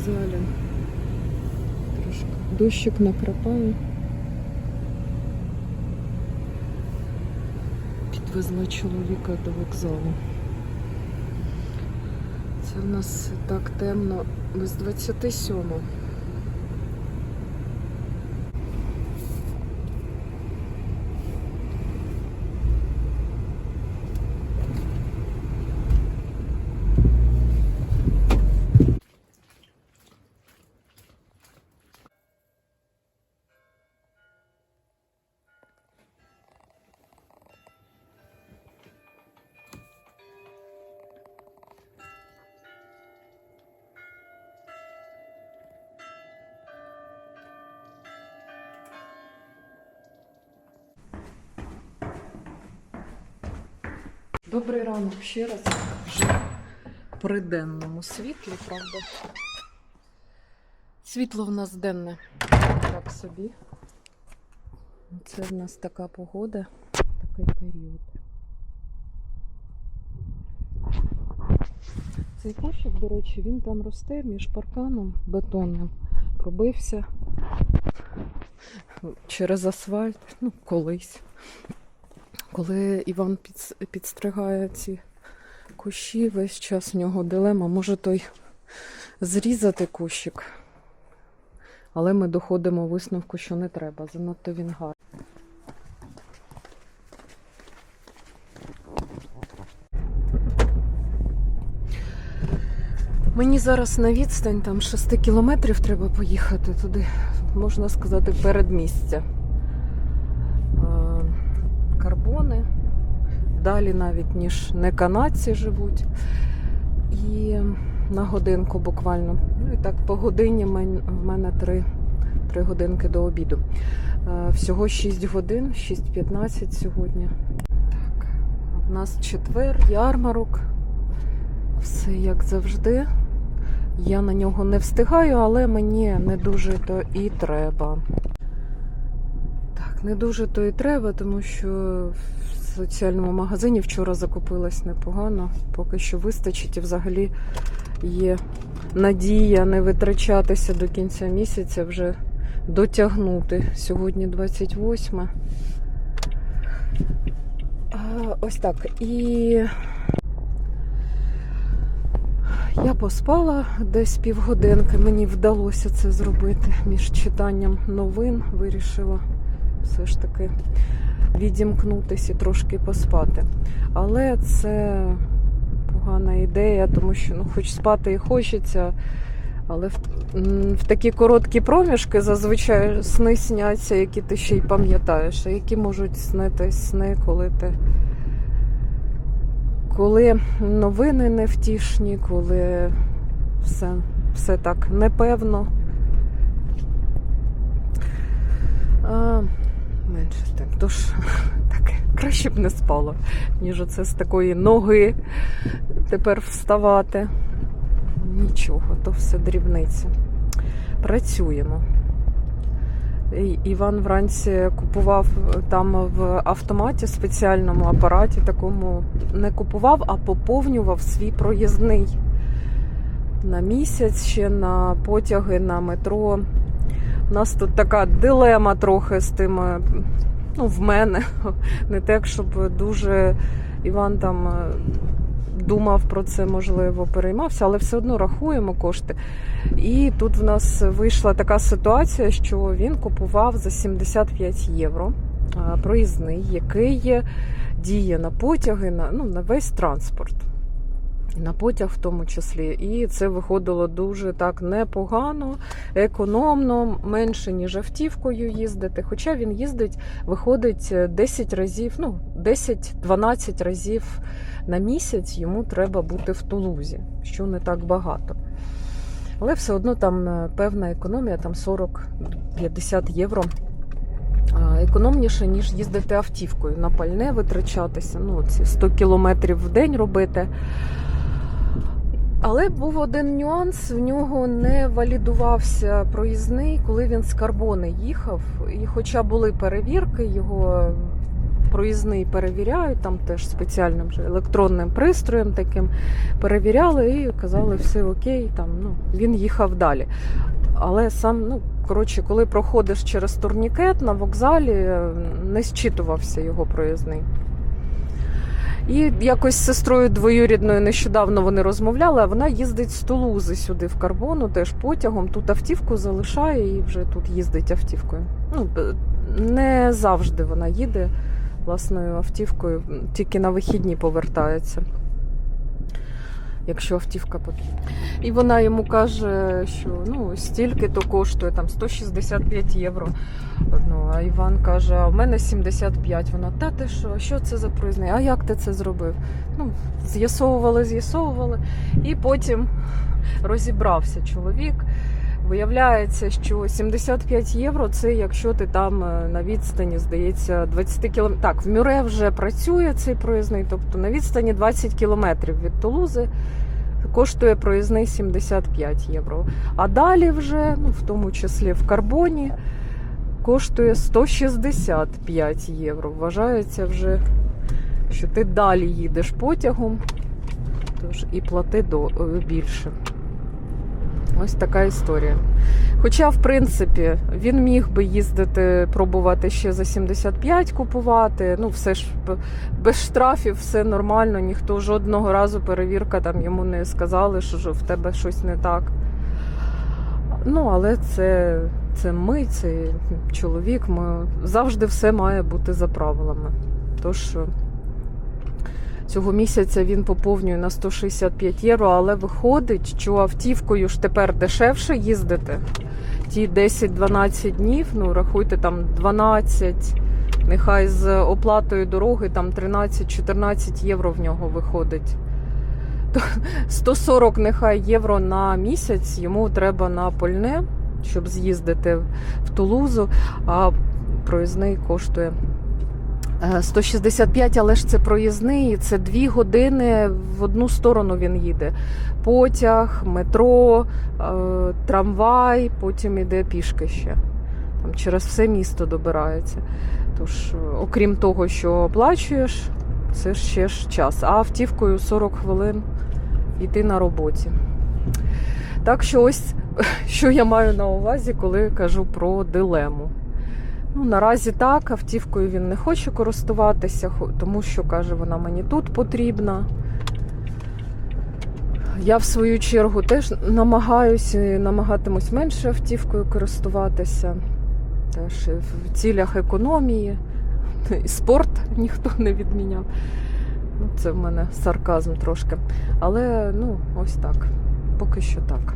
вокзалі. Трошки дощик накрапає. Підвезла чоловіка до вокзалу. Це в нас так темно без 27. Добрий ранок ще раз. Вже при денному світлі, правда. Світло в нас денне. Так собі. Це в нас така погода, такий період. Цей кущик, до речі, він там росте між парканом бетонним. Пробився через асфальт, ну, колись. Коли Іван підс- підстригає ці кущі, весь час в нього дилема, може той зрізати кущик. Але ми доходимо висновку, що не треба, занадто він гарний. Мені зараз на відстань там 6 кілометрів треба поїхати туди, можна сказати, передмістя. Е, Карбони. Далі навіть, ніж не канадці живуть. І на годинку буквально. Ну і так, по годині в мене 3, 3 годинки до обіду. Е, Всього 6 годин, 6.15 сьогодні. Так, у нас четвер, ярмарок. Все як завжди. Я на нього не встигаю, але мені не дуже то і треба. Так, не дуже то і треба, тому що в соціальному магазині вчора закупилась непогано. Поки що вистачить і взагалі є надія не витрачатися до кінця місяця, вже дотягнути. Сьогодні 28. А, Ось так. І я поспала десь півгодинки. Мені вдалося це зробити між читанням новин. Вирішила все ж таки відімкнутися і трошки поспати. Але це погана ідея, тому що ну, хоч спати і хочеться. Але в, в такі короткі проміжки зазвичай сни сняться, які ти ще й пам'ятаєш, а які можуть снитись сни, коли ти. Коли новини невтішні, коли все, все так непевно. А, менше з тим. Тож так, краще б не спало, ніж оце з такої ноги тепер вставати. Нічого, то все дрібниці. Працюємо. Іван вранці купував там в автоматі спеціальному апараті, такому не купував, а поповнював свій проїзний на місяць ще на потяги, на метро. У нас тут така дилема трохи з тим, е, ну, в мене. Не так, щоб дуже Іван там е, думав про це, можливо, переймався, але все одно рахуємо кошти. І тут в нас вийшла така ситуація, що він купував за 75 євро проїзний, який діє на потяги, на, ну, на весь транспорт. На потяг в тому числі. І це виходило дуже так непогано, економно, менше, ніж автівкою їздити. Хоча він їздить, виходить 10 разів, ну, 10-12 разів на місяць йому треба бути в Тулузі, що не так багато. Але все одно там е, певна економія, там 40-50 євро. Економніше, ніж їздити автівкою на пальне витрачатися, ну, ці 100 кілометрів в день робити. Але був один нюанс: в нього не валідувався проїзний, коли він з карбони їхав. І хоча були перевірки, його проїзний перевіряють, там теж спеціальним електронним пристроєм таким перевіряли і казали, все окей, там, ну, він їхав далі. Але сам, ну, коротше, коли проходиш через турнікет на вокзалі, не зчитувався його проїзний. І якось з сестрою двоюрідною нещодавно вони розмовляли, а вона їздить з Тулузи сюди в Карбону, теж потягом. Тут автівку залишає і вже тут їздить автівкою. Ну, не завжди вона їде власною автівкою, тільки на вихідні повертається. Якщо автівка потрібна. І вона йому каже, що ну, стільки то коштує, там 165 євро. Ну, а Іван каже, а в мене 75. Вона, та ти що, що це за проїзний? А як ти це зробив? Ну, з'ясовували, з'ясовували. І потім розібрався чоловік. Виявляється, що 75 євро це якщо ти там е, на відстані, здається, 20 кілометрів. Так, в Мюре вже працює цей проїзний, тобто на відстані 20 кілометрів від Тулузи коштує проїзний 75 євро. А далі вже, ну, в тому числі в Карбоні, коштує 165 євро. Вважається вже, що ти далі їдеш потягом, тож і плати е, більше. Ось така історія. Хоча, в принципі, він міг би їздити, пробувати ще за 75 купувати. Ну, все ж без штрафів, все нормально, ніхто жодного разу перевірка там йому не сказали, що в тебе щось не так. Ну, але це, це ми, це чоловік. Ми завжди все має бути за правилами. Тож цього місяця він поповнює на 165 євро, але виходить, що автівкою ж тепер дешевше їздити. Ті 10-12 днів, ну рахуйте там 12, нехай з оплатою дороги там 13-14 євро в нього виходить. 140 нехай євро на місяць йому треба на польне, щоб з'їздити в Тулузу, а проїзний коштує 165, але ж це проїзний, це дві години в одну сторону він їде. Потяг, метро, е, трамвай, потім іде пішки ще. Там через все місто добирається. Тож, е, окрім того, що оплачуєш, це ще ж час. А автівкою 40 хвилин йти на роботі. Так що ось що я маю на увазі, коли кажу про дилему. Ну, наразі так, автівкою він не хоче користуватися, тому що каже, вона мені тут потрібна. Я в свою чергу теж намагаюся і намагатимусь менше автівкою користуватися. Теж в цілях економії. І спорт ніхто не відміняв. Ну, це в мене сарказм трошки. Але ну, ось так. Поки що так.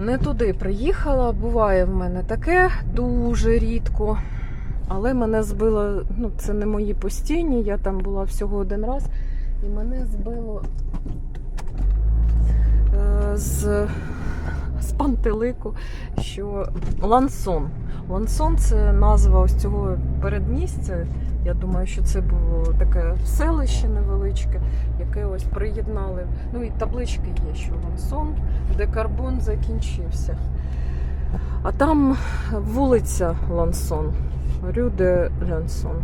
Не туди приїхала, буває в мене таке дуже рідко. Але мене збило, ну це не мої постійні, я там була всього один раз, і мене збило е, з, з пантелику, що Лансон. Лансон це назва ось цього передмістя. Я думаю, що це було таке селище невеличке, яке ось приєднали. Ну і таблички є, що Лансон, де карбон закінчився. А там вулиця Лансон, Рю де Лансон.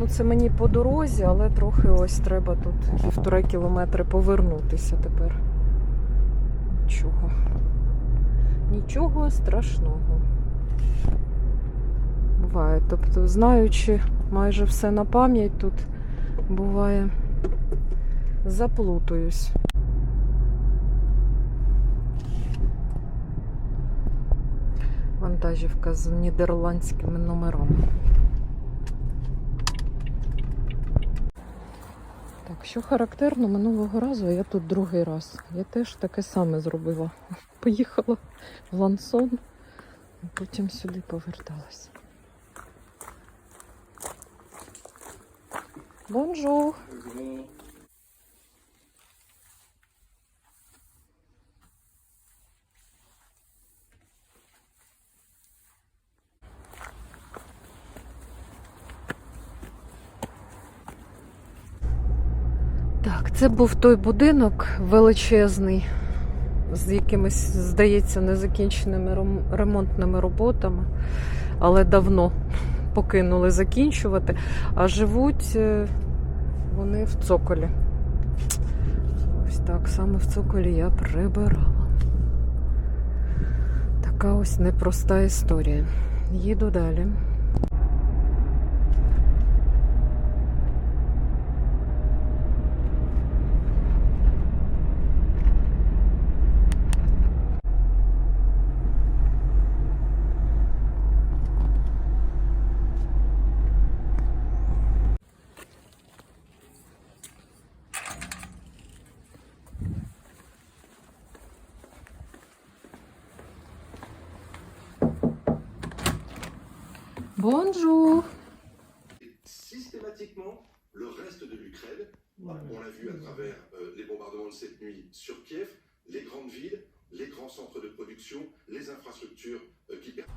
Ну, це мені по дорозі, але трохи ось треба тут півтора кілометри повернутися тепер. Нічого. Нічого страшного. Буває. Тобто, знаючи майже все на пам'ять, тут буває, заплутаюсь. Вантажівка з нідерландськими номерами. Так, що характерно, минулого разу я тут другий раз. Я теж таке саме зробила. Поїхала в Лансон, а потім сюди поверталася. Бонжур! Так, це був той будинок величезний, з якимись, здається, незакінченими ремонтними роботами, але давно покинули закінчувати, а живуть е, вони в цоколі. Ось так саме в цоколі я прибирала. Така ось непроста історія. Їду далі. Бонжур! systématiquement le reste de l'Ukraine. On l'a vu à travers euh, les bombardements de cette nuit sur Kiev, les grandes villes, les grands centres de production, les infrastructures euh, qui permettent.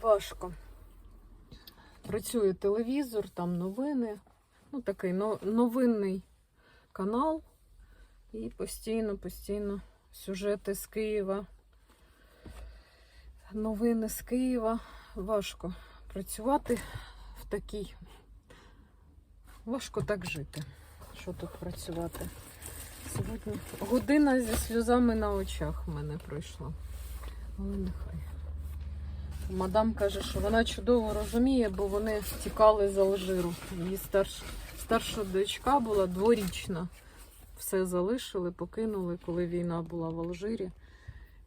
Важко. Працює телевізор, там новини. Ну, такий новинний канал. І постійно, постійно сюжети з Києва. Новини з Києва. Важко працювати в такій. Важко так жити. Що тут працювати? Сьогодні година зі сльозами на очах в мене пройшла. Але нехай. Мадам каже, що вона чудово розуміє, бо вони тікали з Алжиру. Її старш... старша дочка була дворічна. Все залишили, покинули, коли війна була в Алжирі,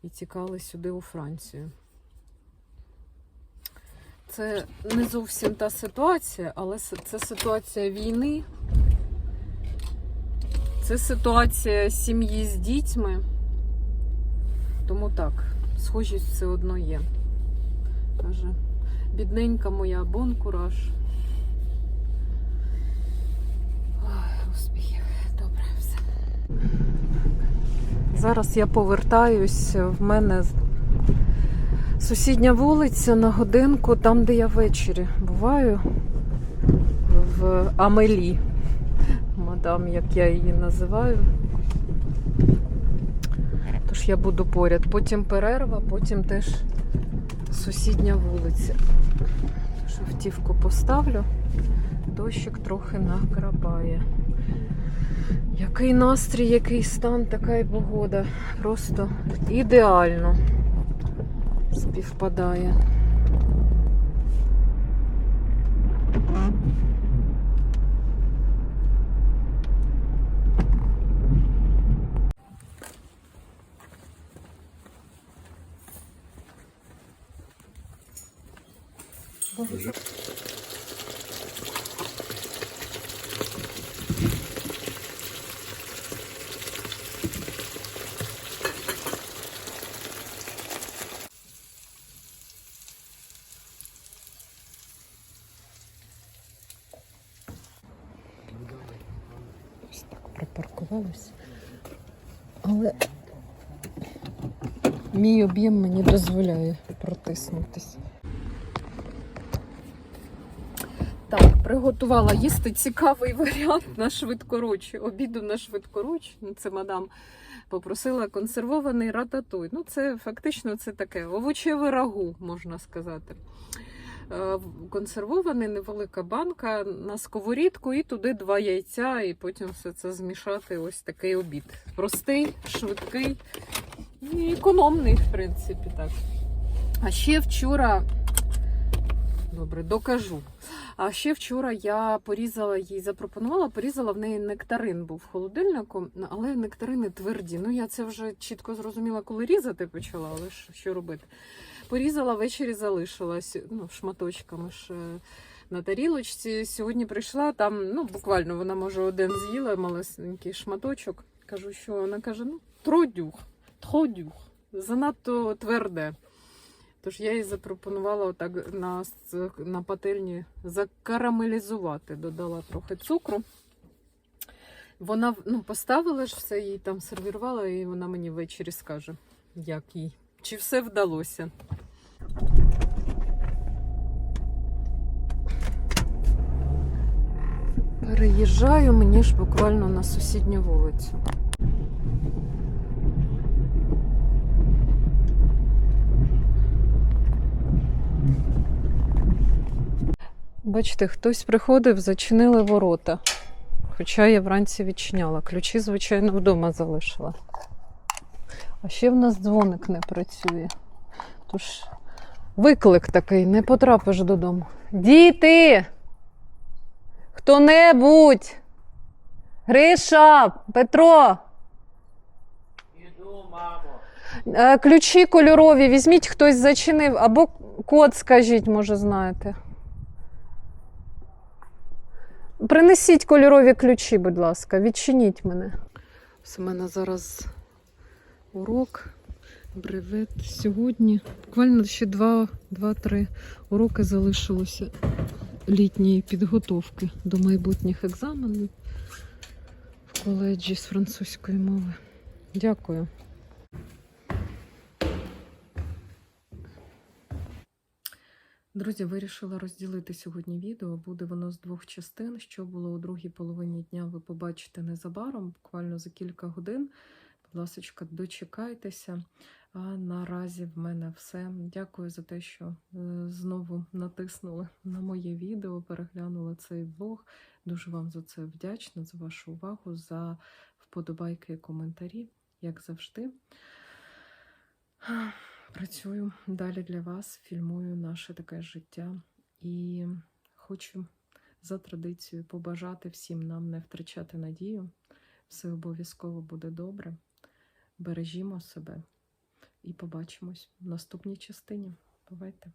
і тікали сюди у Францію. Це не зовсім та ситуація, але це ситуація війни. Це ситуація сім'ї з дітьми. Тому так, схожість все одно є. Каже, бідненька моя, бон кураж. Успіхів. Добре, все. Зараз я повертаюсь. В мене сусідня вулиця на годинку, там, де я ввечері буваю, в Амелі. Мадам, як я її називаю. Тож я буду поряд. Потім перерва, потім теж сусідня вулиця. Тож автівку поставлю. Дощик трохи накрапає. Який настрій, який стан, така й погода. Просто ідеально співпадає. Ось так припаркувалась. Але мій об'єм мені дозволяє протиснутися. Так, приготувала їсти цікавий варіант на швидкоруч. Обіду на швидкоруч. Це мадам попросила консервований рататуй. Ну, це фактично це таке овочеве рагу, можна сказати. Е, Консервований, невелика банка на сковорідку і туди два яйця, і потім все це змішати. Ось такий обід. Простий, швидкий і економний, в принципі, так. А ще вчора. Добре, докажу. А ще вчора я порізала їй, запропонувала, порізала в неї нектарин був в холодильнику, але нектарини тверді. Ну я це вже чітко зрозуміла, коли різати почала, але що робити. Порізала ввечері, залишилась ну, шматочками ж е, на тарілочці. Сьогодні прийшла там, ну буквально вона може один з'їла малесенький шматочок. Кажу, що вона каже: ну, тродюх, тродюх, занадто тверде. Тож я їй запропонувала отак на, на пательні закарамелізувати. Додала трохи цукру. Вона ну, поставила ж все, їй там сервірувала, і вона мені ввечері скаже, як їй. Чи все вдалося. Переїжджаю мені ж буквально на сусідню вулицю. Бачите, хтось приходив, зачинили ворота. Хоча я вранці відчиняла. Ключі, звичайно, вдома залишила. А ще в нас дзвоник не працює. Тож виклик такий, не потрапиш додому. Діти! Хто-небудь! Гриша! Петро! Іду, мамо. Е, Ключі кольорові, візьміть, хтось зачинив, або код скажіть, може, знаєте. Принесіть кольорові ключі, будь ласка, відчиніть мене. У мене зараз урок, бревет сьогодні. Буквально ще 2-3 уроки залишилося літньої підготовки до майбутніх екзаменів в коледжі з французької мови. Дякую. Друзі, вирішила розділити сьогодні відео. Буде воно з двох частин. Що було у другій половині дня, ви побачите незабаром, буквально за кілька годин. Будь ласка, дочекайтеся. А наразі в мене все. Дякую за те, що е, знову натиснули на моє відео, переглянули цей влог. Дуже вам за це вдячна, за вашу увагу, за вподобайки і коментарі, як завжди. Працюю далі для вас, фільмую наше таке життя і хочу за традицією побажати всім нам не втрачати надію. Все обов'язково буде добре. Бережімо себе і побачимось в наступній частині. Бувайте!